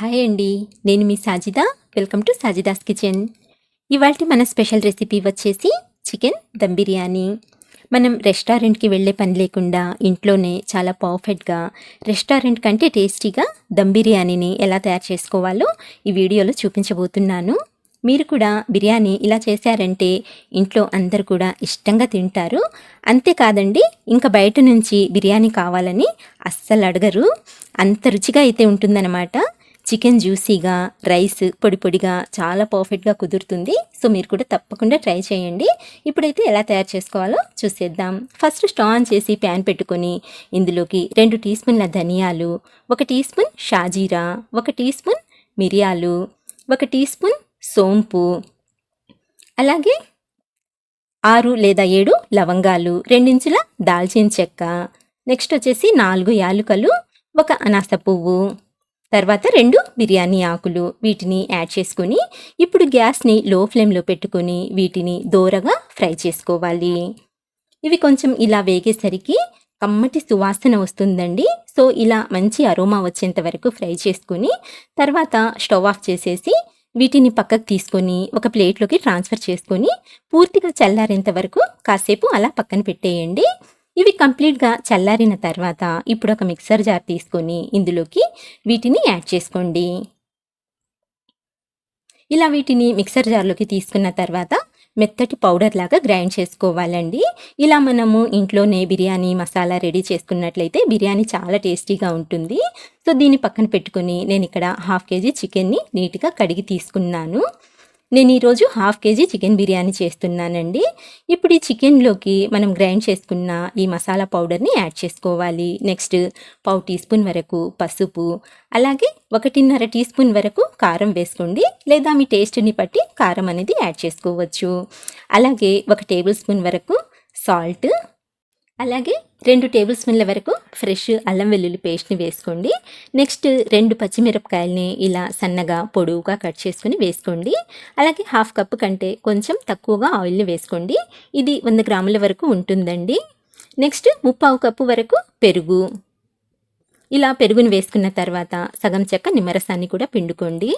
Hi అండి. నేను మీ Sajida. Welcome to Sajida's kitchen. ఇవాళ మన స్పెషల్ రెసిపీ వచ్చేసి చికెన్ దమ్ బిర్యానీ. మనం రెస్టారెంట్కి వెళ్ళే పని లేకుండా ఇంట్లోనే చాలా పర్ఫెక్ట్గా రెస్టారెంట్ కంటే టేస్టీగా దమ్ బిర్యానీని ఎలా తయారు చేసుకోవాలో ఈ వీడియోలో చూపించబోతున్నాను. మీరు కూడా బిర్యానీ ఇలా చేశారంటే ఇంట్లో అందరు కూడా ఇష్టంగా తింటారు. అంతేకాదండి ఇంకా బయట నుంచి బిర్యానీ కావాలని అస్సలు అడగరు. అంత రుచిగా అయితే ఉంటుందన్నమాట. చికెన్ జ్యూసీగా రైస్ పొడి పొడిగా చాలా పర్ఫెక్ట్గా కుదురుతుంది. సో మీరు కూడా తప్పకుండా ట్రై చేయండి. ఇప్పుడైతే ఎలా తయారు చేసుకోవాలో చూసేద్దాం. ఫస్ట్ స్టవ్ ఆన్ చేసి ప్యాన్ పెట్టుకొని ఇందులోకి రెండు టీ స్పూన్ల ధనియాలు ఒక టీ స్పూన్ షాజీరా ఒక టీ స్పూన్ మిరియాలు ఒక టీ స్పూన్ సోంపు అలాగే ఆరు లేదా ఏడు లవంగాలు రెండించుల దాల్చిన చెక్క. నెక్స్ట్ వచ్చేసి నాలుగు యాలుకలు ఒక అనాస పువ్వు తర్వాత రెండు బిర్యానీ ఆకులు వీటిని యాడ్ చేసుకొని ఇప్పుడు గ్యాస్ని లో ఫ్లేమ్లో పెట్టుకొని వీటిని దోరగా ఫ్రై చేసుకోవాలి. ఇవి కొంచెం ఇలా వేగేసరికి కమ్మటి సువాసన వస్తుందండి. సో ఇలా మంచి అరోమా వచ్చేంత వరకు ఫ్రై చేసుకొని తర్వాత స్టవ్ ఆఫ్ చేసేసి వీటిని పక్కకు తీసుకొని ఒక ప్లేట్లోకి ట్రాన్స్ఫర్ చేసుకొని పూర్తిగా చల్లారేంత వరకు కాసేపు అలా పక్కన పెట్టేయండి. ఇవి కంప్లీట్గా చల్లారిన తర్వాత ఇప్పుడు ఒక మిక్సర్ జార్ తీసుకొని ఇందులోకి వీటిని యాడ్ చేసుకోండి. ఇలా వీటిని మిక్సర్ జార్లోకి తీసుకున్న తర్వాత మెత్తటి పౌడర్ లాగా గ్రైండ్ చేసుకోవాలండి. ఇలా మనము ఇంట్లోనే బిర్యానీ మసాలా రెడీ చేసుకున్నట్లయితే బిర్యానీ చాలా టేస్టీగా ఉంటుంది. సో దీన్ని పక్కన పెట్టుకుని నేను ఇక్కడ హాఫ్ కేజీ చికెన్ని నీట్గా కడిగి తీసుకున్నాను. నేను ఈరోజు హాఫ్ కేజీ చికెన్ బిర్యానీ చేస్తున్నానండి. ఇప్పుడు ఈ చికెన్లోకి మనం గ్రైండ్ చేసుకున్న ఈ మసాలా పౌడర్ని యాడ్ చేసుకోవాలి. నెక్స్ట్ పావు టీ స్పూన్ వరకు పసుపు అలాగే ఒకటిన్నర టీ స్పూన్ వరకు కారం వేసుకోండి. లేదా మీ టేస్ట్ని బట్టి కారం అనేది యాడ్ చేసుకోవచ్చు. అలాగే ఒక టేబుల్ స్పూన్ వరకు సాల్ట్ అలాగే రెండు టేబుల్ స్పూన్ల వరకు ఫ్రెష్ అల్లం వెల్లుల్లి పేస్ట్ని వేసుకోండి. నెక్స్ట్ రెండు పచ్చిమిరపకాయల్ని ఇలా సన్నగా పొడవుగా కట్ చేసుకుని వేసుకోండి. అలాగే హాఫ్ కప్ కంటే కొంచెం తక్కువగా ఆయిల్ని వేసుకోండి. ఇది వంద గ్రాముల వరకు ఉంటుందండి. నెక్స్ట్ ముప్పావు కప్పు వరకు పెరుగు. ఇలా పెరుగుని వేసుకున్న తర్వాత సగం చెక్క నిమ్మరసాన్ని కూడా పిండుకోండి.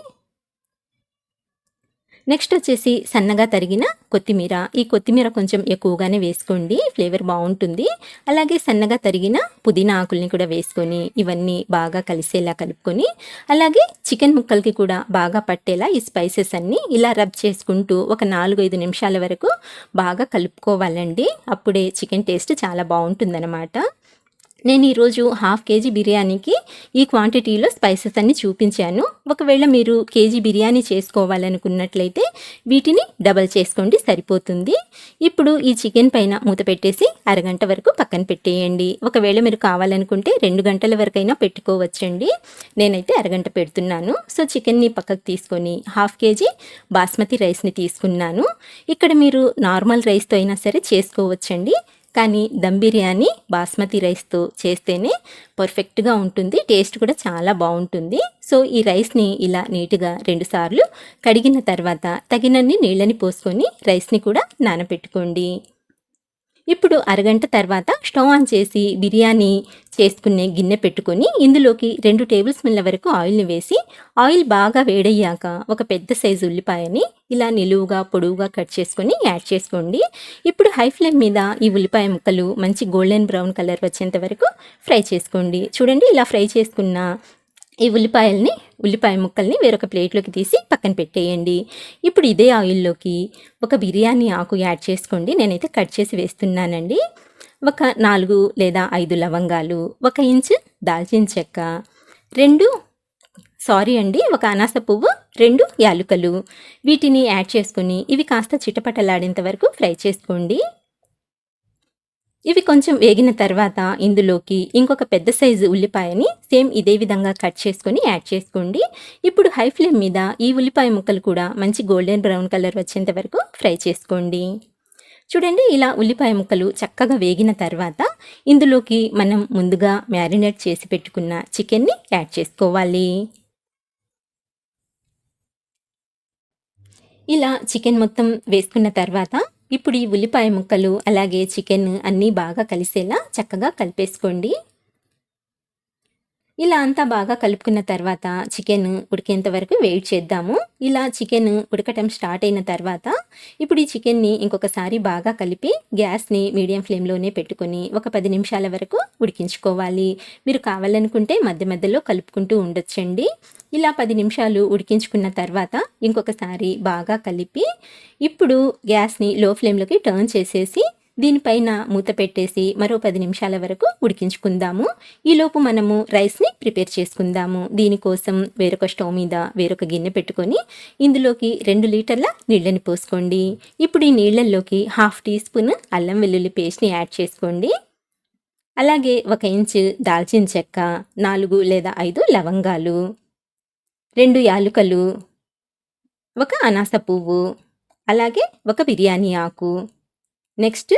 నెక్స్ట్ వచ్చేసి సన్నగా తరిగిన కొత్తిమీర. ఈ కొత్తిమీర కొంచెం ఎక్కువగానే వేసుకోండి. ఫ్లేవర్ బాగుంటుంది. అలాగే సన్నగా తరిగిన పుదీనా ఆకుల్ని కూడా వేసుకొని ఇవన్నీ బాగా కలిసేలా కలుపుకొని అలాగే చికెన్ ముక్కలకి కూడా బాగా పట్టేలా ఈ స్పైసెస్ అన్నీ ఇలా రబ్ చేసుకుంటూ ఒక నాలుగైదు నిమిషాల వరకు బాగా కలుపుకోవాలండి. అప్పుడే చికెన్ టేస్ట్ చాలా బాగుంటుందన్నమాట. నేను ఈరోజు హాఫ్ కేజీ బిర్యానీకి ఈ క్వాంటిటీలో స్పైసెస్ అన్ని చూపించాను. ఒకవేళ మీరు కేజీ బిర్యానీ చేసుకోవాలనుకున్నట్లయితే వీటిని డబల్ చేసుకోండి సరిపోతుంది. ఇప్పుడు ఈ చికెన్ పైన మూత పెట్టేసి అరగంట వరకు పక్కన పెట్టేయండి. ఒకవేళ మీరు కావాలనుకుంటే రెండు గంటల వరకైనా పెట్టుకోవచ్చండి. నేనైతే అరగంట పెడుతున్నాను. సో చికెన్ని పక్కకు తీసుకొని హాఫ్ కేజీ బాస్మతి రైస్ని తీసుకున్నాను. ఇక్కడ మీరు నార్మల్ రైస్తో అయినా సరే చేసుకోవచ్చండి. కానీ దమ్ బిర్యానీ బాస్మతి రైస్తో చేస్తేనే పర్ఫెక్ట్గా ఉంటుంది టేస్ట్ కూడా చాలా బాగుంటుంది. సో ఈ రైస్ని ఇలా నీట్గా రెండుసార్లు కడిగిన తర్వాత తగినన్ని నీళ్ళని పోసుకొని రైస్ని కూడా నానబెట్టుకోండి. ఇప్పుడు అరగంట తర్వాత స్టవ్ ఆన్ చేసి బిర్యానీ చేసుకునే గిన్నె పెట్టుకొని ఇందులోకి రెండు టేబుల్ స్పూన్ల వరకు ఆయిల్ని వేసి ఆయిల్ బాగా వేడయ్యాక ఒక పెద్ద సైజు ఉల్లిపాయని ఇలా నిలువుగా పొడవుగా కట్ చేసుకొని యాడ్ చేసుకోండి. ఇప్పుడు హై ఫ్లేమ్ మీద ఈ ఉల్లిపాయ ముక్కలు మంచి గోల్డెన్ బ్రౌన్ కలర్ వచ్చేంత వరకు ఫ్రై చేసుకోండి. చూడండి ఇలా ఫ్రై చేసుకున్న ఈ ఉల్లిపాయల్ని ఉల్లిపాయ ముక్కల్ని వేరొక ప్లేట్లోకి తీసి పక్కన పెట్టేయండి. ఇప్పుడు ఇదే ఆయిల్లోకి ఒక బిర్యానీ ఆకు యాడ్ చేసుకోండి. నేనైతే కట్ చేసి వేస్తున్నానండి. ఒక నాలుగు లేదా ఐదు లవంగాలు ఒక ఇంచు దాల్చిన చెక్క రెండు సారీ అండి ఒక అనాస పువ్వు రెండు యాలుకలు. వీటిని యాడ్ చేసుకొని ఇవి కాస్త చిటపటలాడేంత వరకు ఫ్రై చేసుకోండి. ఇవి కొంచెం వేగిన తర్వాత ఇందులోకి ఇంకొక పెద్ద సైజు ఉల్లిపాయని సేమ్ ఇదే విధంగా కట్ చేసుకొని యాడ్ చేసుకోండి. ఇప్పుడు హై ఫ్లేమ్ మీద ఈ ఉల్లిపాయ ముక్కలు కూడా మంచి గోల్డెన్ బ్రౌన్ కలర్ వచ్చేంత వరకు ఫ్రై చేసుకోండి. చూడండి ఇలా ఉల్లిపాయ ముక్కలు చక్కగా వేగిన తర్వాత ఇందులోకి మనం ముందుగా మ్యారినేట్ చేసి పెట్టుకున్న చికెన్ని యాడ్ చేసుకోవాలి. ఇలా చికెన్ మొత్తం వేసుకున్న తర్వాత ఇప్పుడు ఈ ఉల్లిపాయ ముక్కలు అలాగే చికెన్ అన్నీ బాగా కలిసేలా చక్కగా కలిపేసుకోండి. ఇలా అంతా బాగా కలుపుకున్న తర్వాత చికెన్ ఉడికేంత వరకు వెయిట్ చేద్దాము. ఇలా చికెన్ ఉడకటం స్టార్ట్ అయిన తర్వాత ఇప్పుడు ఈ చికెన్ని ఇంకొకసారి బాగా కలిపి గ్యాస్ని మీడియం ఫ్లేమ్లోనే పెట్టుకొని ఒక పది నిమిషాల వరకు ఉడికించుకోవాలి. మీరు కావాలనుకుంటే మధ్య మధ్యలో కలుపుకుంటూ ఉండొచ్చండి. ఇలా పది నిమిషాలు ఉడికించుకున్న తర్వాత ఇంకొకసారి బాగా కలిపి ఇప్పుడు గ్యాస్ని లో ఫ్లేమ్లోకి టర్న్ చేసేసి దీనిపైన మూత పెట్టేసి మరో పది నిమిషాల వరకు ఉడికించుకుందాము. ఈలోపు మనము రైస్ని ప్రిపేర్ చేసుకుందాము. దీనికోసం వేరొక స్టవ్ మీద వేరొక గిన్నె పెట్టుకొని ఇందులోకి రెండు లీటర్ల నీళ్ళని పోసుకోండి. ఇప్పుడు ఈ నీళ్ళల్లోకి హాఫ్ టీ స్పూన్ అల్లం వెల్లుల్లి పేస్ట్ని యాడ్ చేసుకోండి. అలాగే ఒక ఇంచు దాల్చిన చెక్క నాలుగు లేదా ఐదు లవంగాలు రెండు యాలుకలు ఒక అనాస పువ్వు అలాగే ఒక బిర్యానీ ఆకు నెక్స్ట్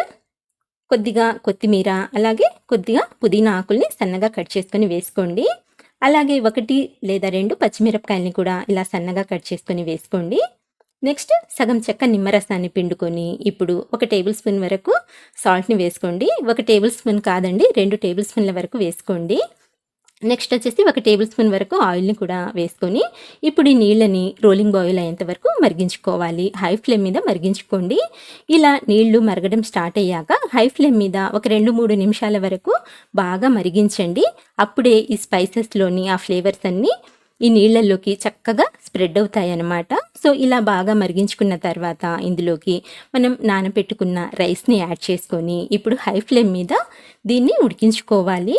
కొద్దిగా కొత్తిమీర అలాగే కొద్దిగా పుదీనా ఆకుల్ని సన్నగా కట్ చేసుకొని వేసుకోండి. అలాగే ఒకటి లేదా రెండు పచ్చిమిరపకాయలని కూడా ఇలా సన్నగా కట్ చేసుకొని వేసుకోండి. నెక్స్ట్ సగం చెక్క నిమ్మరసాన్ని పిండుకొని ఇప్పుడు ఒక టేబుల్ స్పూన్ వరకు సాల్ట్ని వేసుకోండి. ఒక టేబుల్ స్పూన్ కాదండి రెండు టేబుల్ స్పూన్ల వరకు వేసుకోండి. నెక్స్ట్ వచ్చేసి ఒక టేబుల్ స్పూన్ వరకు ఆయిల్ని కూడా వేసుకొని ఇప్పుడు ఈ నీళ్ళని రోలింగ్ బాయిల్ అయ్యేంత వరకు మరిగించుకోవాలి. హై ఫ్లేమ్ మీద మరిగించుకోండి. ఇలా నీళ్ళు మరగడం స్టార్ట్ అయ్యాక హై ఫ్లేమ్ మీద ఒక రెండు మూడు నిమిషాల వరకు బాగా మరిగించండి. అప్పుడే ఈ స్పైసెస్లోని ఆ ఫ్లేవర్స్ అన్నీ ఈ నీళ్ళల్లోకి చక్కగా స్ప్రెడ్ అవుతాయి అన్నమాట సో ఇలా బాగా మరిగించుకున్న తర్వాత ఇందులోకి మనం నానబెట్టుకున్న రైస్ని యాడ్ చేసుకొని ఇప్పుడు హై ఫ్లేమ్ మీద దీన్ని ఉడికించుకోవాలి.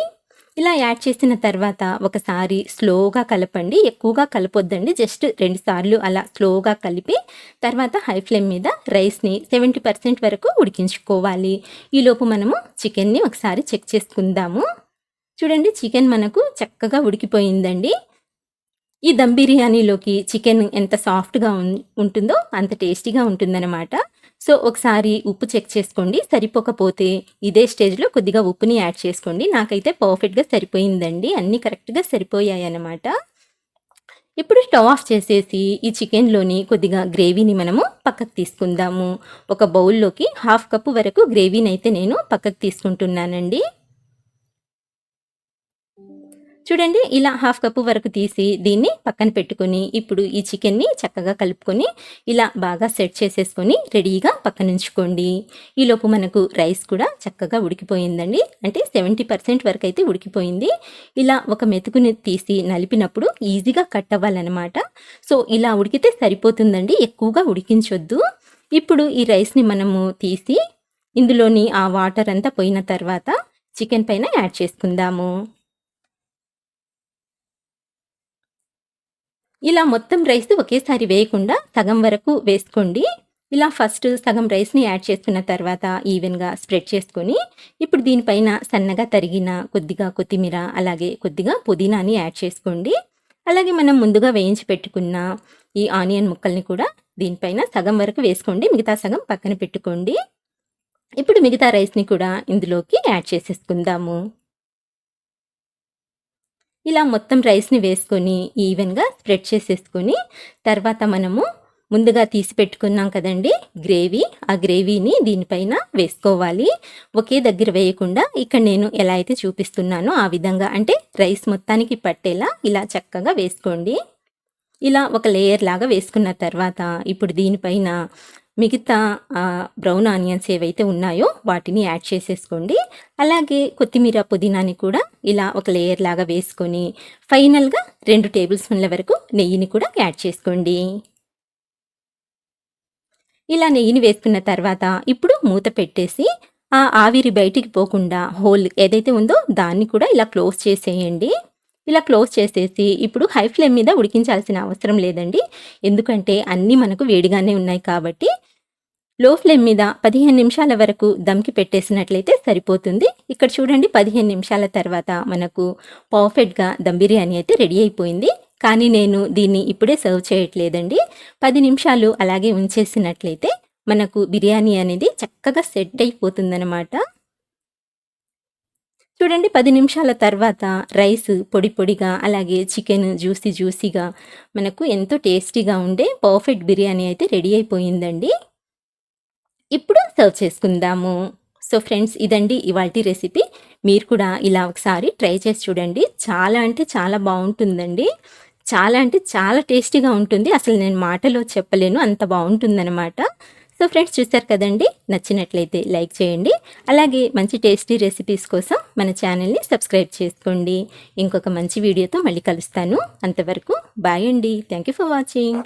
ఇలా యాడ్ చేసిన తర్వాత ఒకసారి స్లోగా కలపండి. ఎక్కువగా కలపొద్దండి. జస్ట్ రెండు సార్లు అలా స్లోగా కలిపి తర్వాత హై ఫ్లేమ్ మీద రైస్ని సెవెంటీ పర్సెంట్ వరకు ఉడికించుకోవాలి. ఈలోపు మనము చికెన్ని ఒకసారి చెక్ చేసుకుందాము. చూడండి చికెన్ మనకు చక్కగా ఉడికిపోయిందండి. ఈ దమ్ బిర్యానీలోకి చికెన్ ఎంత సాఫ్ట్గా ఉంటుందో అంత టేస్టీగా ఉంటుందన్నమాట. సో ఒకసారి ఉప్పు చెక్ చేసుకోండి. సరిపోకపోతే ఇదే స్టేజ్లో కొద్దిగా ఉప్పుని యాడ్ చేసుకోండి. నాకైతే పర్ఫెక్ట్గా సరిపోయిందండి. అన్నీ కరెక్ట్గా సరిపోయాయి అన్నమాట ఇప్పుడు స్టవ్ ఆఫ్ చేసేసి ఈ చికెన్లోని కొద్దిగా గ్రేవీని మనము పక్కకు తీసుకుందాము. ఒక బౌల్లోకి హాఫ్ కప్పు వరకు గ్రేవీని అయితే నేను పక్కకు తీసుకుంటున్నానండి. చూడండి ఇలా హాఫ్ కప్పు వరకు తీసి దీన్ని పక్కన పెట్టుకొని ఇప్పుడు ఈ చికెన్ని చక్కగా కలుపుకొని ఇలా బాగా సెట్ చేసేసుకొని రెడీగా పక్కన ఉంచుకోండి. ఈలోపు మనకు రైస్ కూడా చక్కగా ఉడికిపోయిందండి. అంటే సెవెంటీ పర్సెంట్ వరకు అయితే ఉడికిపోయింది. ఇలా ఒక మెతుకుని తీసి నలిపినప్పుడు ఈజీగా కట్ అవ్వాలన్నమాట. సో ఇలా ఉడికితే సరిపోతుందండి. ఎక్కువగా ఉడికించొద్దు. ఇప్పుడు ఈ రైస్ని మనము తీసి ఇందులోని ఆ వాటర్ అంతా పోయిన తర్వాత చికెన్ పైన యాడ్ చేసుకుందాము. ఇలా మొత్తం రైస్ ఒకేసారి వేయకుండా సగం వరకు వేసుకోండి. ఇలా ఫస్ట్ సగం రైస్ని యాడ్ చేసుకున్న తర్వాత ఈవెన్గా స్ప్రెడ్ చేసుకొని ఇప్పుడు దీనిపైన సన్నగా తరిగిన కొద్దిగా కొత్తిమీర అలాగే కొద్దిగా పుదీనాని యాడ్ చేసుకోండి. అలాగే మనం ముందుగా వేయించి పెట్టుకున్న ఈ ఆనియన్ ముక్కల్ని కూడా దీనిపైన సగం వరకు వేసుకోండి. మిగతా సగం పక్కన పెట్టుకోండి. ఇప్పుడు మిగతా రైస్ని కూడా ఇందులోకి యాడ్ చేసేసుకుందాము. ఇలా మొత్తం రైస్ని వేసుకొని ఈవెన్గా స్ప్రెడ్ చేసేసుకొని తర్వాత మనము ముందుగా తీసి పెట్టుకున్నాం కదండి గ్రేవీ. ఆ గ్రేవీని దీనిపైన వేసుకోవాలి. ఒకే దగ్గర వేయకుండా ఇక్కడ నేను ఎలా అయితే చూపిస్తున్నానో ఆ విధంగా అంటే రైస్ మొత్తానికి పట్టేలా ఇలా చక్కగా వేసుకోండి. ఇలా ఒక లేయర్ లాగా వేసుకున్న తర్వాత ఇప్పుడు దీనిపైన మిగతా బ్రౌన్ ఆనియన్స్ ఏవైతే ఉన్నాయో వాటిని యాడ్ చేసేసుకోండి. అలాగే కొత్తిమీర పుదీనాని కూడా ఇలా ఒక లేయర్ లాగా వేసుకొని ఫైనల్గా రెండు టేబుల్ స్పూన్ల వరకు నెయ్యిని కూడా యాడ్ చేసుకోండి. ఇలా నెయ్యిని వేసుకున్న తర్వాత ఇప్పుడు మూత పెట్టేసి ఆ ఆవిరి బయటికి పోకుండా హోల్ ఏదైతే ఉందో దాన్ని కూడా ఇలా క్లోజ్ చేసేయండి. ఇలా క్లోజ్ చేసేసి ఇప్పుడు హై ఫ్లేమ్ మీద ఉడికించాల్సిన అవసరం లేదండి. ఎందుకంటే అన్నీ మనకు వేడిగానే ఉన్నాయి కాబట్టి లో ఫ్లేమ్ మీద పదిహేను నిమిషాల వరకు దమ్కి పెట్టేసినట్లయితే సరిపోతుంది. ఇక్కడ చూడండి పదిహేను నిమిషాల తర్వాత మనకు పర్ఫెక్ట్గా దమ్ బిర్యానీ అయితే రెడీ అయిపోయింది. కానీ నేను దీన్ని ఇప్పుడే సర్వ్ చేయట్లేదండి. పది నిమిషాలు అలాగే ఉంచేసినట్లయితే మనకు బిర్యానీ అనేది చక్కగా సెట్ అయిపోతుందన్నమాట. చూడండి పది నిమిషాల తర్వాత రైస్ పొడి పొడిగా అలాగే చికెన్ జ్యూసీ జ్యూసీగా మనకు ఎంతో టేస్టీగా ఉండే పర్ఫెక్ట్ బిర్యానీ అయితే రెడీ అయిపోయిందండి. ఇప్పుడు సర్వ్ చేసుకుందాము. సో ఫ్రెండ్స్ ఇదండి ఇవాల్టి రెసిపీ. మీరు కూడా ఇలా ఒకసారి ట్రై చేసి చూడండి. చాలా అంటే చాలా బాగుంటుందండి. చాలా అంటే చాలా టేస్టీగా ఉంటుంది. అసలు నేను మాటలో చెప్పలేను. అంత బాగుంటుందన్నమాట. సో ఫ్రెండ్స్ చూస్తారు కదండి? నచ్చినట్లయితే లైక్ చేయండి. అలాగే మంచి టేస్టీ రెసిపీస్ కోసం మన ఛానల్ని సబ్స్క్రైబ్ చేసుకోండి. ఇంకొక మంచి వీడియోతో మళ్ళీ కలుస్తాను. అంతవరకు బాయ్ అండి. Thank you for watching.